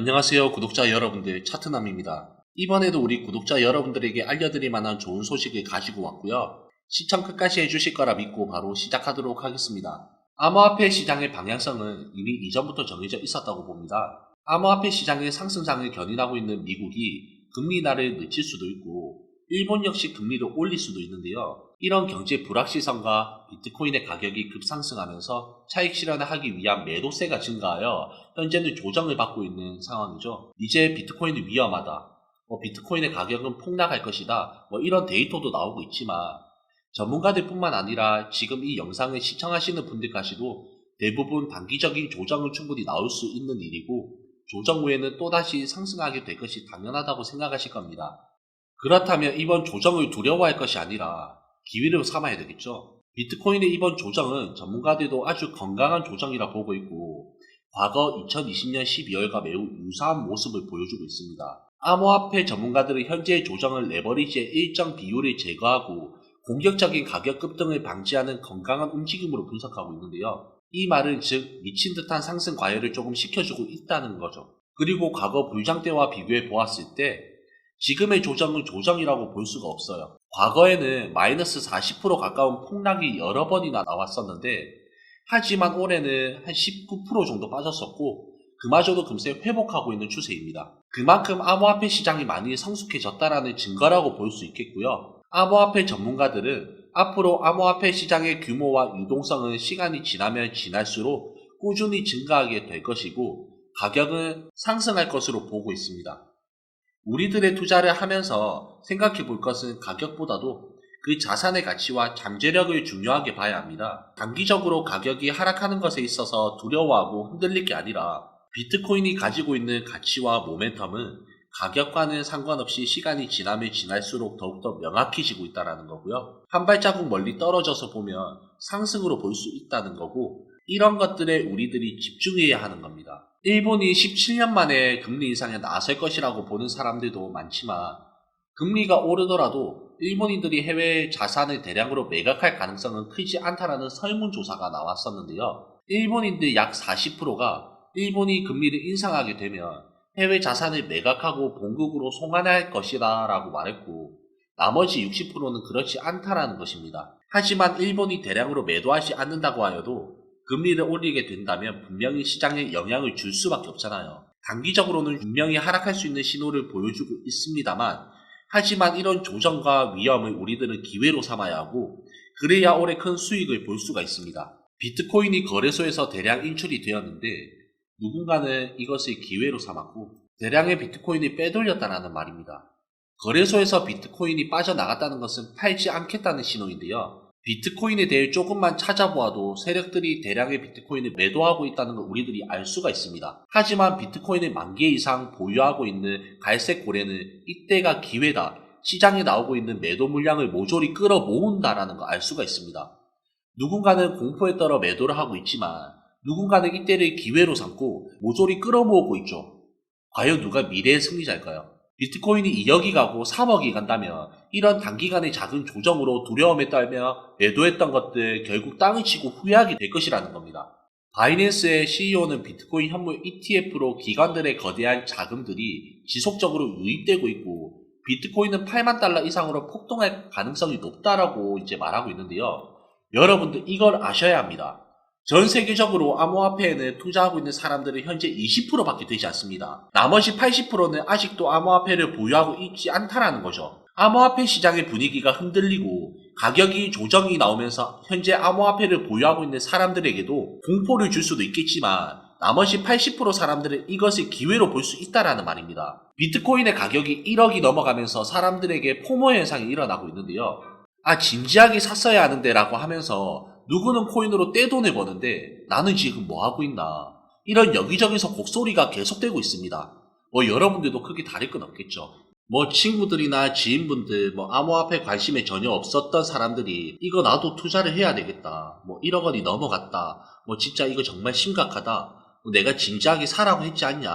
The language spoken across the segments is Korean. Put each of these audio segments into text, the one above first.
안녕하세요 구독자 여러분들 차트남입니다. 이번에도 우리 구독자 여러분들에게 알려드릴 만한 좋은 소식을 가지고 왔고요. 시청 끝까지 해주실 거라 믿고 바로 시작하도록 하겠습니다. 암호화폐 시장의 방향성은 이미 이전부터 정해져 있었다고 봅니다. 암호화폐 시장의 상승장을 견인하고 있는 미국이 금리 인하를 늦출 수도 있고 일본 역시 금리를 올릴 수도 있는데요. 이런 경제 불확실성과 비트코인의 가격이 급상승하면서 차익 실현을 하기 위한 매도세가 증가하여 현재는 조정을 받고 있는 상황이죠. 이제 비트코인이 위험하다. 뭐 비트코인의 가격은 폭락할 것이다. 뭐 이런 데이터도 나오고 있지만 전문가들 뿐만 아니라 지금 이 영상을 시청하시는 분들까지도 대부분 단기적인 조정은 충분히 나올 수 있는 일이고 조정 후에는 또다시 상승하게 될 것이 당연하다고 생각하실 겁니다. 그렇다면 이번 조정을 두려워할 것이 아니라 기회를 삼아야 되겠죠. 비트코인의 이번 조정은 전문가들도 아주 건강한 조정이라 보고 있고 과거 2020년 12월과 매우 유사한 모습을 보여주고 있습니다. 암호화폐 전문가들은 현재의 조정을 레버리지의 일정 비율을 제거하고 공격적인 가격 급등을 방지하는 건강한 움직임으로 분석하고 있는데요. 이 말은 즉 미친 듯한 상승 과열을 조금 시켜주고 있다는 거죠. 그리고 과거 불장 때와 비교해 보았을 때 지금의 조정은 조정이라고 볼 수가 없어요. 과거에는 마이너스 40% 가까운 폭락이 여러 번이나 나왔었는데 하지만 올해는 한 19% 정도 빠졌었고 그마저도 금세 회복하고 있는 추세입니다. 그만큼 암호화폐 시장이 많이 성숙해졌다라는 증거라고 볼 수 있겠고요. 암호화폐 전문가들은 앞으로 암호화폐 시장의 규모와 유동성은 시간이 지나면 지날수록 꾸준히 증가하게 될 것이고 가격은 상승할 것으로 보고 있습니다. 우리들의 투자를 하면서 생각해 볼 것은 가격보다도 그 자산의 가치와 잠재력을 중요하게 봐야 합니다. 단기적으로 가격이 하락하는 것에 있어서 두려워하고 흔들릴 게 아니라 비트코인이 가지고 있는 가치와 모멘텀은 가격과는 상관없이 시간이 지나면 지날수록 더욱더 명확해지고 있다는 거고요. 한 발자국 멀리 떨어져서 보면 상승으로 볼 수 있다는 거고 이런 것들에 우리들이 집중해야 하는 겁니다. 일본이 17년 만에 금리 인상에 나설 것이라고 보는 사람들도 많지만 금리가 오르더라도 일본인들이 해외 자산을 대량으로 매각할 가능성은 크지 않다라는 설문조사가 나왔었는데요. 일본인들 약 40%가 일본이 금리를 인상하게 되면 해외 자산을 매각하고 본국으로 송환할 것이다 라고 말했고 나머지 60%는 그렇지 않다라는 것입니다. 하지만 일본이 대량으로 매도하지 않는다고 하여도 금리를 올리게 된다면 분명히 시장에 영향을 줄 수밖에 없잖아요. 단기적으로는 분명히 하락할 수 있는 신호를 보여주고 있습니다만 하지만 이런 조정과 위험을 우리들은 기회로 삼아야 하고 그래야 올해 큰 수익을 볼 수가 있습니다. 비트코인이 거래소에서 대량 인출이 되었는데 누군가는 이것을 기회로 삼았고 대량의 비트코인을 빼돌렸다는 말입니다. 거래소에서 비트코인이 빠져나갔다는 것은 팔지 않겠다는 신호인데요. 비트코인에 대해 조금만 찾아보아도 세력들이 대량의 비트코인을 매도하고 있다는 걸 우리들이 알 수가 있습니다. 하지만 비트코인을 만개 이상 보유하고 있는 갈색 고래는 이때가 기회다. 시장에 나오고 있는 매도 물량을 모조리 끌어 모은다라는 걸 알 수가 있습니다. 누군가는 공포에 떨어 매도를 하고 있지만 누군가는 이때를 기회로 삼고 모조리 끌어모으고 있죠. 과연 누가 미래의 승리자일까요? 비트코인이 2억이 가고 3억이 간다면 이런 단기간의 작은 조정으로 두려움에 떨며 매도했던 것들 결국 땅을 치고 후회하게 될 것이라는 겁니다. 바이낸스의 CEO는 비트코인 현물 ETF로 기관들의 거대한 자금들이 지속적으로 유입되고 있고 비트코인은 8만 달러 이상으로 폭등할 가능성이 높다라고 이제 말하고 있는데요. 여러분들 이걸 아셔야 합니다. 전 세계적으로 암호화폐에는 투자하고 있는 사람들은 현재 20%밖에 되지 않습니다. 나머지 80%는 아직도 암호화폐를 보유하고 있지 않다라는 거죠. 암호화폐 시장의 분위기가 흔들리고 가격이 조정이 나오면서 현재 암호화폐를 보유하고 있는 사람들에게도 공포를 줄 수도 있겠지만 나머지 80% 사람들은 이것을 기회로 볼 수 있다라는 말입니다. 비트코인의 가격이 1억이 넘어가면서 사람들에게 포모 현상이 일어나고 있는데요. 아 진지하게 샀어야 하는데 라고 하면서 누구는 코인으로 떼돈을 버는데 나는 지금 뭐 하고 있나 이런 여기저기서 곡소리가 계속되고 있습니다. 뭐 여러분들도 크게 다를 건 없겠죠. 뭐 친구들이나 지인분들 뭐 암호화폐 관심에 전혀 없었던 사람들이 이거 나도 투자를 해야 되겠다. 뭐 1억 원이 넘어갔다. 뭐 진짜 이거 정말 심각하다. 뭐 내가 진지하게 사라고 했지 않냐.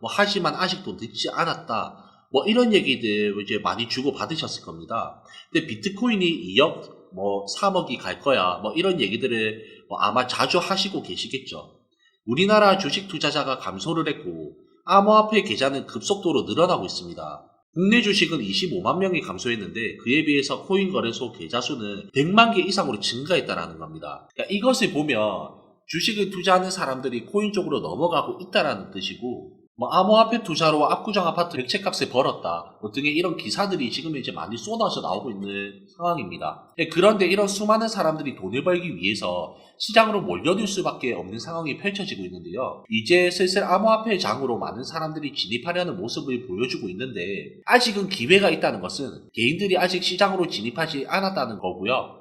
뭐 하지만 아직도 늦지 않았다. 뭐 이런 얘기들 이제 많이 주고 받으셨을 겁니다. 근데 비트코인이 2억 뭐 3억이 갈 거야. 뭐 이런 얘기들을 뭐 아마 자주 하시고 계시겠죠. 우리나라 주식 투자자가 감소를 했고 암호화폐 계좌는 급속도로 늘어나고 있습니다. 국내 주식은 25만 명이 감소했는데 그에 비해서 코인 거래소 계좌 수는 100만 개 이상으로 증가했다라는 겁니다. 그러니까 이것을 보면 주식을 투자하는 사람들이 코인 쪽으로 넘어가고 있다라는 뜻이고 뭐 암호화폐 투자로 압구정 아파트 백채값을 벌었다 뭐 등의 이런 기사들이 지금 이제 많이 쏟아져 나오고 있는 상황입니다. 예, 그런데 이런 수많은 사람들이 돈을 벌기 위해서 시장으로 몰려들 수밖에 없는 상황이 펼쳐지고 있는데요. 이제 슬슬 암호화폐 장으로 많은 사람들이 진입하려는 모습을 보여주고 있는데 아직은 기회가 있다는 것은 개인들이 아직 시장으로 진입하지 않았다는 거고요.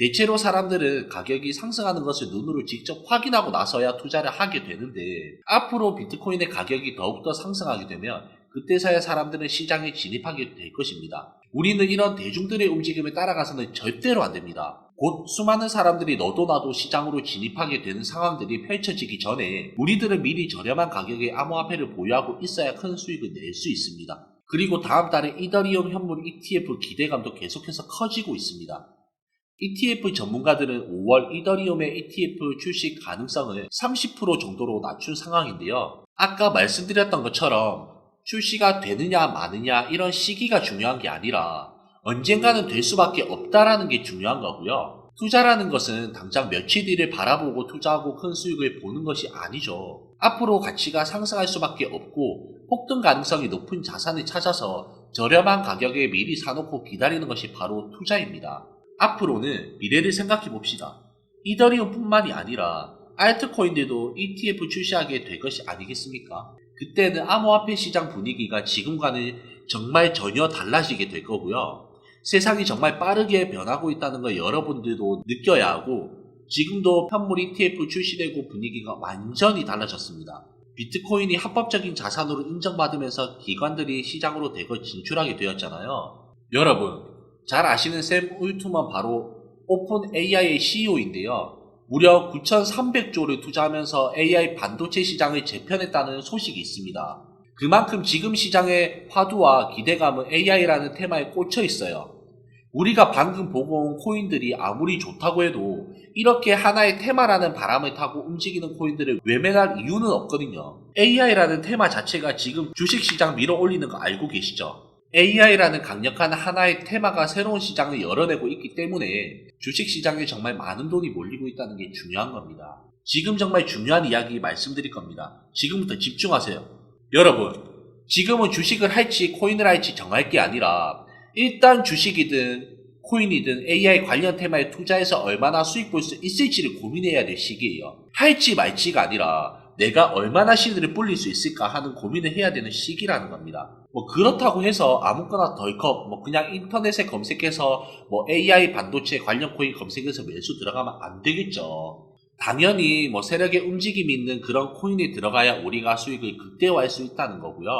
대체로 사람들은 가격이 상승하는 것을 눈으로 직접 확인하고 나서야 투자를 하게 되는데 앞으로 비트코인의 가격이 더욱더 상승하게 되면 그때서야 사람들은 시장에 진입하게 될 것입니다. 우리는 이런 대중들의 움직임에 따라가서는 절대로 안 됩니다. 곧 수많은 사람들이 너도 나도 시장으로 진입하게 되는 상황들이 펼쳐지기 전에 우리들은 미리 저렴한 가격의 암호화폐를 보유하고 있어야 큰 수익을 낼 수 있습니다. 그리고 다음 달에 이더리움 현물 ETF 기대감도 계속해서 커지고 있습니다. ETF 전문가들은 5월 이더리움의 ETF 출시 가능성을 30% 정도로 낮춘 상황인데요. 아까 말씀드렸던 것처럼 출시가 되느냐 마느냐 이런 시기가 중요한 게 아니라 언젠가는 될 수밖에 없다라는 게 중요한 거고요. 투자라는 것은 당장 며칠 뒤를 바라보고 투자하고 큰 수익을 보는 것이 아니죠. 앞으로 가치가 상승할 수밖에 없고 폭등 가능성이 높은 자산을 찾아서 저렴한 가격에 미리 사놓고 기다리는 것이 바로 투자입니다. 앞으로는 미래를 생각해 봅시다. 이더리움 뿐만이 아니라 알트코인들도 ETF 출시하게 될 것이 아니겠습니까? 그때는 암호화폐 시장 분위기가 지금과는 정말 전혀 달라지게 될 거고요. 세상이 정말 빠르게 변하고 있다는 걸 여러분들도 느껴야 하고 지금도 현물 ETF 출시되고 분위기가 완전히 달라졌습니다. 비트코인이 합법적인 자산으로 인정받으면서 기관들이 시장으로 대거 진출하게 되었잖아요. 여러분, 잘 아시는 샘 울트먼 바로 오픈 AI의 CEO인데요. 무려 9,300조를 투자하면서 AI 반도체 시장을 재편했다는 소식이 있습니다. 그만큼 지금 시장의 화두와 기대감은 AI라는 테마에 꽂혀 있어요. 우리가 방금 보고 온 코인들이 아무리 좋다고 해도 이렇게 하나의 테마라는 바람을 타고 움직이는 코인들을 외면할 이유는 없거든요. AI라는 테마 자체가 지금 주식시장 밀어 올리는 거 알고 계시죠? AI라는 강력한 하나의 테마가 새로운 시장을 열어내고 있기 때문에 주식시장에 정말 많은 돈이 몰리고 있다는 게 중요한 겁니다. 지금 정말 중요한 이야기 말씀드릴 겁니다. 지금부터 집중하세요. 여러분, 지금은 주식을 할지 코인을 할지 정할 게 아니라 일단 주식이든 코인이든 AI 관련 테마에 투자해서 얼마나 수익 볼 수 있을지를 고민해야 될 시기예요. 할지 말지가 아니라 내가 얼마나 시드를 불릴 수 있을까 하는 고민을 해야 되는 시기라는 겁니다. 뭐 그렇다고 해서 아무거나 덜컥 뭐 그냥 인터넷에 검색해서 뭐 AI 반도체 관련 코인 검색해서 매수 들어가면 안 되겠죠. 당연히 뭐 세력의 움직임이 있는 그런 코인에 들어가야 우리가 수익을 극대화할 수 있다는 거고요.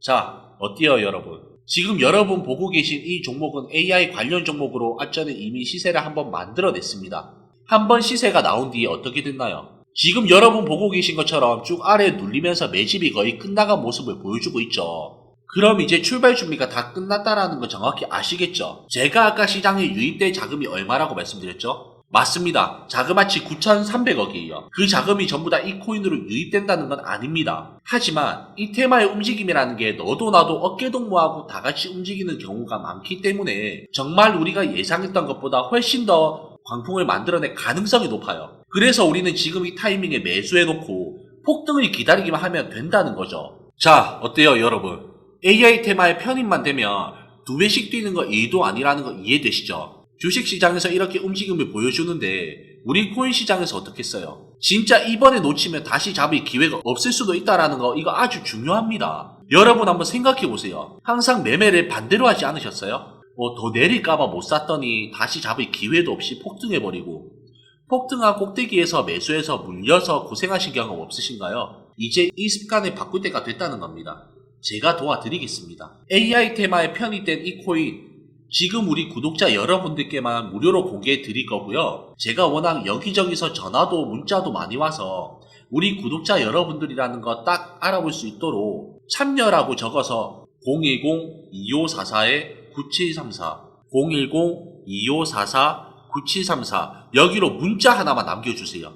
자, 어때요 여러분? 지금 여러분 보고 계신 이 종목은 AI 관련 종목으로 앞전에 이미 시세를 한번 만들어냈습니다. 한번 시세가 나온 뒤에 어떻게 됐나요? 지금 여러분 보고 계신 것처럼 쭉 아래 눌리면서 매집이 거의 끝나간 모습을 보여주고 있죠. 그럼 이제 출발 준비가 다 끝났다라는 거 정확히 아시겠죠? 제가 아까 시장에 유입될 자금이 얼마라고 말씀드렸죠? 맞습니다. 자그마치 9,300억이에요. 그 자금이 전부 다 이 코인으로 유입된다는 건 아닙니다. 하지만 이 테마의 움직임이라는 게 너도 나도 어깨 동무하고 다 같이 움직이는 경우가 많기 때문에 정말 우리가 예상했던 것보다 훨씬 더 광풍을 만들어낼 가능성이 높아요. 그래서 우리는 지금 이 타이밍에 매수해놓고 폭등을 기다리기만 하면 된다는 거죠. 자, 어때요, 여러분? AI 테마의 편입만 되면 두 배씩 뛰는 거 일도 아니라는 거 이해되시죠? 주식 시장에서 이렇게 움직임을 보여주는데 우리 코인 시장에서 어떻겠어요? 진짜 이번에 놓치면 다시 잡을 기회가 없을 수도 있다라는 거 이거 아주 중요합니다. 여러분 한번 생각해 보세요. 항상 매매를 반대로 하지 않으셨어요? 뭐 더 내릴까봐 못 샀더니 다시 잡을 기회도 없이 폭등해버리고 폭등한 꼭대기에서 매수해서 물려서 고생하신 경험 없으신가요? 이제 이 습관을 바꿀 때가 됐다는 겁니다. 제가 도와드리겠습니다. AI 테마에 편입된 이 코인 지금 우리 구독자 여러분들께만 무료로 공개해 드릴 거고요. 제가 워낙 여기저기서 전화도 문자도 많이 와서 우리 구독자 여러분들이라는 거 딱 알아볼 수 있도록 참여라고 적어서 010-2544-9734 010-2544-9734 여기로 문자 하나만 남겨주세요.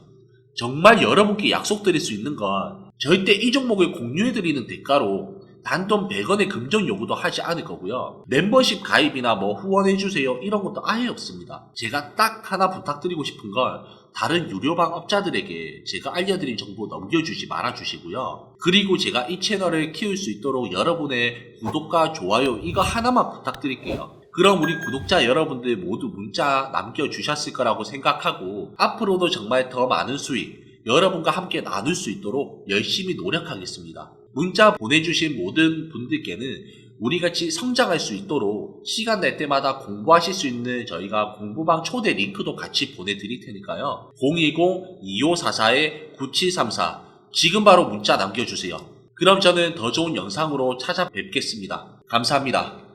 정말 여러분께 약속드릴 수 있는 건 절대 이 종목을 공유해드리는 대가로 단돈 100원의 금전 요구도 하지 않을 거고요. 멤버십 가입이나 뭐 후원해주세요 이런 것도 아예 없습니다. 제가 딱 하나 부탁드리고 싶은 건 다른 유료방 업자들에게 제가 알려드린 정보 넘겨주지 말아주시고요. 그리고 제가 이 채널을 키울 수 있도록 여러분의 구독과 좋아요 이거 하나만 부탁드릴게요. 그럼 우리 구독자 여러분들 모두 문자 남겨주셨을 거라고 생각하고 앞으로도 정말 더 많은 수익 여러분과 함께 나눌 수 있도록 열심히 노력하겠습니다. 문자 보내주신 모든 분들께는 우리 같이 성장할 수 있도록 시간 날 때마다 공부하실 수 있는 저희가 공부방 초대 링크도 같이 보내드릴 테니까요. 010-2544-9734 지금 바로 문자 남겨주세요. 그럼 저는 더 좋은 영상으로 찾아뵙겠습니다. 감사합니다.